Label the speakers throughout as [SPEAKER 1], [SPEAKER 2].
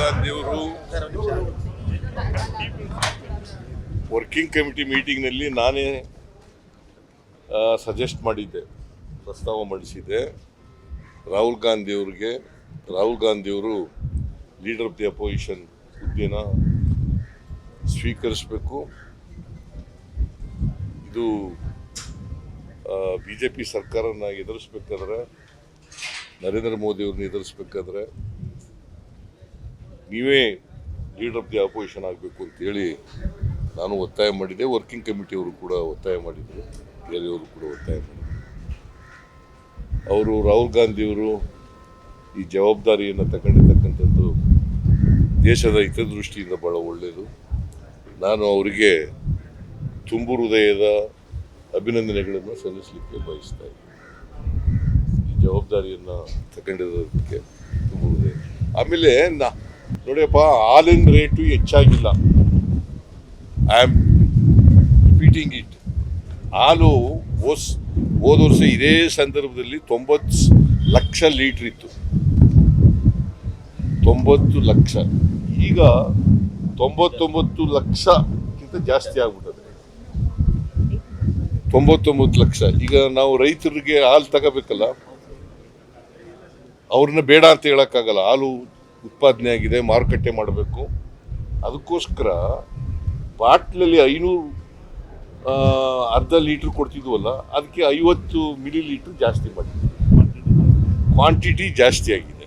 [SPEAKER 1] ಗಾಂಧಿಯವರು working committee ಮೀಟಿಂಗ್ನಲ್ಲಿ ನಾನೇ suggest ಮಾಡಿದ್ದೆ, ಪ್ರಸ್ತಾವ ಮಂಡಿಸಿದ್ದೆ. ರಾಹುಲ್ ಗಾಂಧಿಯವ್ರಿಗೆ ರಾಹುಲ್ ಗಾಂಧಿಯವರು ಲೀಡರ್ ಆಫ್ ದಿ ಅಪೋಸಿಷನ್ ಹುದ್ದೆನ ಸ್ವೀಕರಿಸಬೇಕು. ಇದು ಬಿ ಜೆ ಪಿ ಸರ್ಕಾರನ ಎದುರಿಸ್ಬೇಕಾದ್ರೆ, ನರೇಂದ್ರ ಮೋದಿಯವ್ರನ್ನ ಎದುರಿಸ್ಬೇಕಾದ್ರೆ ನೀವೇ ಲೀಡರ್ ಆಫ್ ದಿ ಆಪೋಸಿಷನ್ ಆಗಬೇಕು ಅಂತೇಳಿ ನಾನು ಒತ್ತಾಯ ಮಾಡಿದೆ. ವರ್ಕಿಂಗ್ ಕಮಿಟಿಯವರು ಕೂಡ ಒತ್ತಾಯ ಮಾಡಿದರು. ಬೇರೆಯವರು ಕೂಡ ಒತ್ತಾಯ ಮಾಡಿದರು. ಅವರು ರಾಹುಲ್ ಗಾಂಧಿಯವರು ಈ ಜವಾಬ್ದಾರಿಯನ್ನು ತಗೊಂಡಿರ್ತಕ್ಕಂಥದ್ದು ದೇಶದ ಹಿತದೃಷ್ಟಿಯಿಂದ ಭಾಳ ಒಳ್ಳೆಯದು ನಾನು ಅವರಿಗೆ ತುಂಬು ಹೃದಯದ ಅಭಿನಂದನೆಗಳನ್ನು ಸಲ್ಲಿಸಲಿಕ್ಕೆ ಬಯಸ್ತಾ ಇದ್ದೀನಿ. ಈ ಜವಾಬ್ದಾರಿಯನ್ನು ತಗೊಂಡಿರೋದಕ್ಕೆ ತುಂಬ ಹೃದಯ. ಆಮೇಲೆ ನಾ ನೋಡಿಯಪ್ಪ, ಹಾಲಿನ ರೇಟು ಹೆಚ್ಚಾಗಿಲ್ಲ. ಐ ಆಮ್ ರಿಪೀಟಿಂಗ್ ಇಟ್ ಹಾಲು ಹೋಸ್, ಹೋದ ವರ್ಷ ಇದೇ ಸಂದರ್ಭದಲ್ಲಿ ತೊಂಬತ್ತು ಲಕ್ಷ ಲೀಟ್ರ್ ಇತ್ತು. ತೊಂಬತ್ತು ಲಕ್ಷ. ಈಗ ತೊಂಬತ್ತೊಂಬತ್ತು ಲಕ್ಷಕ್ಕಿಂತ ಜಾಸ್ತಿ ಆಗ್ಬಿಟ್ಟದೆ. ತೊಂಬತ್ತೊಂಬತ್ತು ಲಕ್ಷ. ಈಗ ನಾವು ರೈತರಿಗೆ ಹಾಲು ತಗೋಬೇಕಲ್ಲ, ಅವ್ರನ್ನ ಬೇಡ ಅಂತ ಹೇಳೋಕ್ಕಾಗಲ್ಲ. ಹಾಲು ಉತ್ಪಾದನೆ ಆಗಿದೆ ಮಾರುಕಟ್ಟೆ ಮಾಡಬೇಕು. ಅದಕ್ಕೋಸ್ಕರ ಬಾಟ್ಲಲ್ಲಿ ಐನೂರು ಅರ್ಧ ಲೀಟ್ರ್ ಕೊಡ್ತಿದ್ವಲ್ಲ ಅದಕ್ಕೆ ಐವತ್ತು ಮಿಲಿ ಲೀಟ್ರ್ ಜಾಸ್ತಿ ಮಾಡಿದ್ವಿ ಕ್ವಾಂಟಿಟಿ ಜಾಸ್ತಿ ಆಗಿದೆ.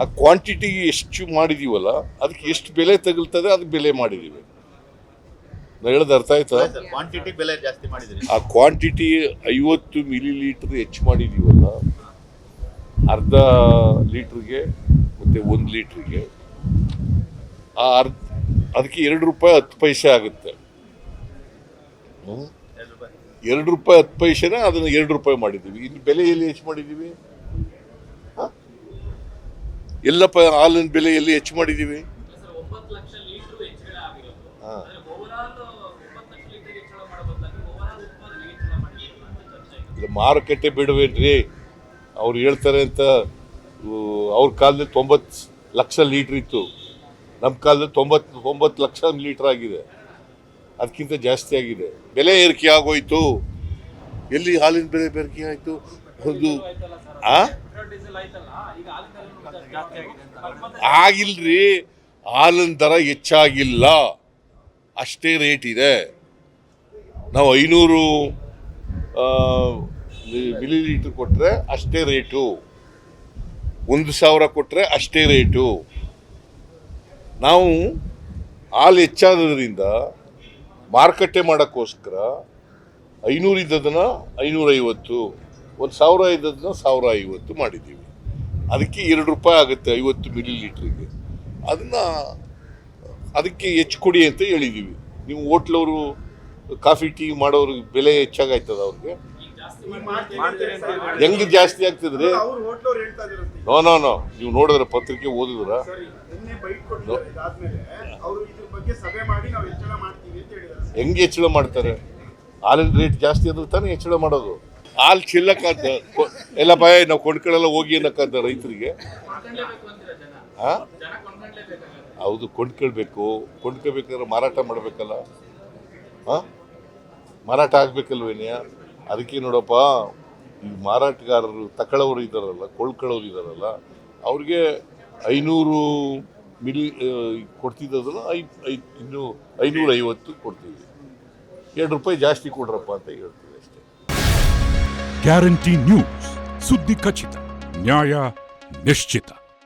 [SPEAKER 1] ಆ ಕ್ವಾಂಟಿಟಿ ಎಷ್ಟು ಮಾಡಿದೀವಲ್ಲ ಅದಕ್ಕೆ ಎಷ್ಟು ಬೆಲೆ ತಗಲ್ತದೆ ಅದಕ್ಕೆ ಬೆಲೆ ಮಾಡಿದ್ದೀವಿ ನಾನು ಹೇಳೋದು ಅರ್ಥ ಆಯ್ತಾ?
[SPEAKER 2] ಕ್ವಾಂಟಿಟಿ ಬೆಲೆ ಜಾಸ್ತಿ ಮಾಡಿದ್ರಿ
[SPEAKER 1] ಆ ಕ್ವಾಂಟಿಟಿ ಐವತ್ತು ಮಿಲಿ ಲೀಟ್ರ್ ಹೆಚ್ಚು ಮಾಡಿದೀವಲ್ಲ ಅರ್ಧ ಲೀಟ್ರಿಗೆ ಮತ್ತೆ ಒಂದು ಲೀಟ್ರಿಗೆ, ಆ ಅರ್ಧ ಅದಕ್ಕೆ ಎರಡು ರೂಪಾಯಿ ಹತ್ತು ಪೈಸೆ ಆಗುತ್ತೆ? ಎರಡು ರೂಪಾಯಿ ಹತ್ತು ಪೈಸೆನ ಅದನ್ನು ಎರಡು ರೂಪಾಯಿ ಮಾಡಿದ್ದೀವಿ. ಇನ್ನು ಬೆಲೆ ಎಲ್ಲಿ ಹೆಚ್ಚು ಮಾಡಿದ್ದೀವಿ? ಎಲ್ಲಪ್ಪ ಹಾಲಿನ ಬೆಲೆ ಎಲ್ಲಿ ಹೆಚ್ಚು ಮಾಡಿದ್ದೀವಿ? ಮಾರುಕಟ್ಟೆ ಬಿಡುವೇನ್ರಿ? ಅವ್ರು ಹೇಳ್ತಾರೆ ಅಂತ ಅವ್ರ ಕಾಲದಲ್ಲಿ ತೊಂಬತ್ತು ಲಕ್ಷ ಲೀಟ್ರ್ ಇತ್ತು. ನಮ್ಮ ಕಾಲದಲ್ಲಿ ತೊಂಬತ್ತು ತೊಂಬತ್ತು ಲಕ್ಷ ಲೀಟ್ರ್ ಆಗಿದೆ. ಅದಕ್ಕಿಂತ ಜಾಸ್ತಿ ಆಗಿದೆ. ಬೆಲೆ ಏರಿಕೆ ಆಗೋಯ್ತು. ಎಲ್ಲಿ ಹಾಲಿನ ಬೆಲೆ ಬೇರಿಕೆ ಆಯಿತು? ಒಂದು ಆಗಿಲ್ರಿ. ಹಾಲಿನ ದರ ಹೆಚ್ಚಾಗಿಲ್ಲ. ಅಷ್ಟೇ ರೇಟ್ ಇದೆ. ನಾವು ಐನೂರು ಮಿಲಿ ಲೀಟ್ರ್ ಕೊಟ್ಟರೆ ಅಷ್ಟೇ ರೇಟು. ಒಂದು ಸಾವಿರ ಕೊಟ್ಟರೆ ಅಷ್ಟೇ ರೇಟು. ನಾವು ಹಾಲು ಹೆಚ್ಚಾದ್ರಿಂದ ಮಾರುಕಟ್ಟೆ ಮಾಡೋಕ್ಕೋಸ್ಕರ ಐನೂರು ಇದ್ದದನ್ನು ಐನೂರೈವತ್ತು ಒಂದು ಸಾವಿರ ಇದ್ದದನ್ನ ಸಾವಿರ ಐವತ್ತು ಮಾಡಿದ್ದೀವಿ. ಅದಕ್ಕೆ ಎರಡು ರೂಪಾಯಿ ಆಗುತ್ತೆ ಐವತ್ತು ಮಿಲಿ ಲೀಟ್ರಿಗೆ ಅದನ್ನು ಅದಕ್ಕೆ ಹೆಚ್ಚು ಕೊಡಿ ಅಂತ ಹೇಳಿದ್ದೀವಿ. ನೀವು ಹೋಟ್ಲವರು ಕಾಫಿ ಟೀ ಮಾಡೋರು ಬೆಲೆ ಹೆಚ್ಚಾಗಾಯ್ತದ ಅವ್ರಿಗೆ?
[SPEAKER 3] ಹೆಂಗೆ ಜಾಸ್ತಿ ಆಗ್ತದ್ರೆ ಅಂತ
[SPEAKER 1] ಹೆಂಗ್ ಜಾಸ್ತಿ ಆಗ್ತದ್ರಿ
[SPEAKER 4] ಅವ್ರು ಹೇಳ್ತಾ ಇದ್ರಂತೆ
[SPEAKER 1] ನೋ ನೋ ನೋ. ನೀವು ನೋಡಿದ್ರೆ ಪತ್ರಿಕೆ ಓದಿದ್ರ.
[SPEAKER 4] ಸರಿ ನಿನ್ನೆ ಬೈಟ್ ಕೊಟ್ಟಿದ್ದಾರೆ ಇದಾದ್ಮೇಲೆ ಅವರು ಇದ್ರ ಬಗ್ಗೆ ಸಭೆ ಮಾಡಿ ನಾವು ಹೆಚ್ಚಳ ಮಾಡ್ತೀವಿ ಅಂತ ಹೇಳಿದ್ದಾರೆ
[SPEAKER 1] ಹೆಂಗೆ ಹೆಚ್ಚಳ ಮಾಡ್ತಾರೆ? ಹಾಲಿನ ರೇಟ್ ಜಾಸ್ತಿ ಆದ್ರೆ ತಾನೇ ಹೆಚ್ಚಳ ಮಾಡೋದು. ಹಾಲು ಚಿಲ್ಲಕ್ಕ ಎಲ್ಲ ಭಯ ನಾವು ಕೊಂಡ್ಕೊಳ್ಳೆಲ್ಲ ಹೋಗಿ ಅನ್ನಕ್ಕಂತ ರೈತರಿಗೆ.
[SPEAKER 3] ಕೊಂಡ್ಲೇಬೇಕು ಅಂತೀರ ಜನ?
[SPEAKER 1] ಆ?
[SPEAKER 3] ಜನ ಕೊಂಡ್ಕೊಂಡ್ಲೇಬೇಕಾಗತ್ತೆ.
[SPEAKER 1] ಹೌದು ಕೊಂಡ್ಕೊಳ್ಬೇಕು. ಕೊಂಡ್ಕೋಬೇಕಾದ್ರೆ ಮಾರಾಟ ಮಾಡಬೇಕಲ್ಲ. ಆ? ಮಾರಾಟ ಆಗ್ಬೇಕಲ್ವೇನಿಯ? ಅದಕ್ಕೆ ನೋಡಪ್ಪ ಈ ಮಾರಾಟಗಾರರು ತಕೊಳ್ಳೋರು ಇದ್ದಾರಲ್ಲ ಕೊಳ್ಕೊಳ್ಳೋರು ಇದ್ದಾರಲ್ಲ, ಅವ್ರಿಗೆ ಐನೂರು ಮಿಲಿ ಕೊಡ್ತಿದ್ದದನ್ನು ಐ ಐದು ಇನ್ನೂ ಐನೂರ ಐವತ್ತು ಕೊಡ್ತೀವಿ ಎರಡು ರೂಪಾಯಿ ಜಾಸ್ತಿ ಕೊಡ್ರಪ್ಪ ಅಂತ ಹೇಳ್ತೀವಿ ಅಷ್ಟೇ.
[SPEAKER 5] ಗ್ಯಾರಂಟಿ ನ್ಯೂಸ್, ಸುದ್ದಿ ಖಚಿತ, ನ್ಯಾಯ ನಿಶ್ಚಿತ.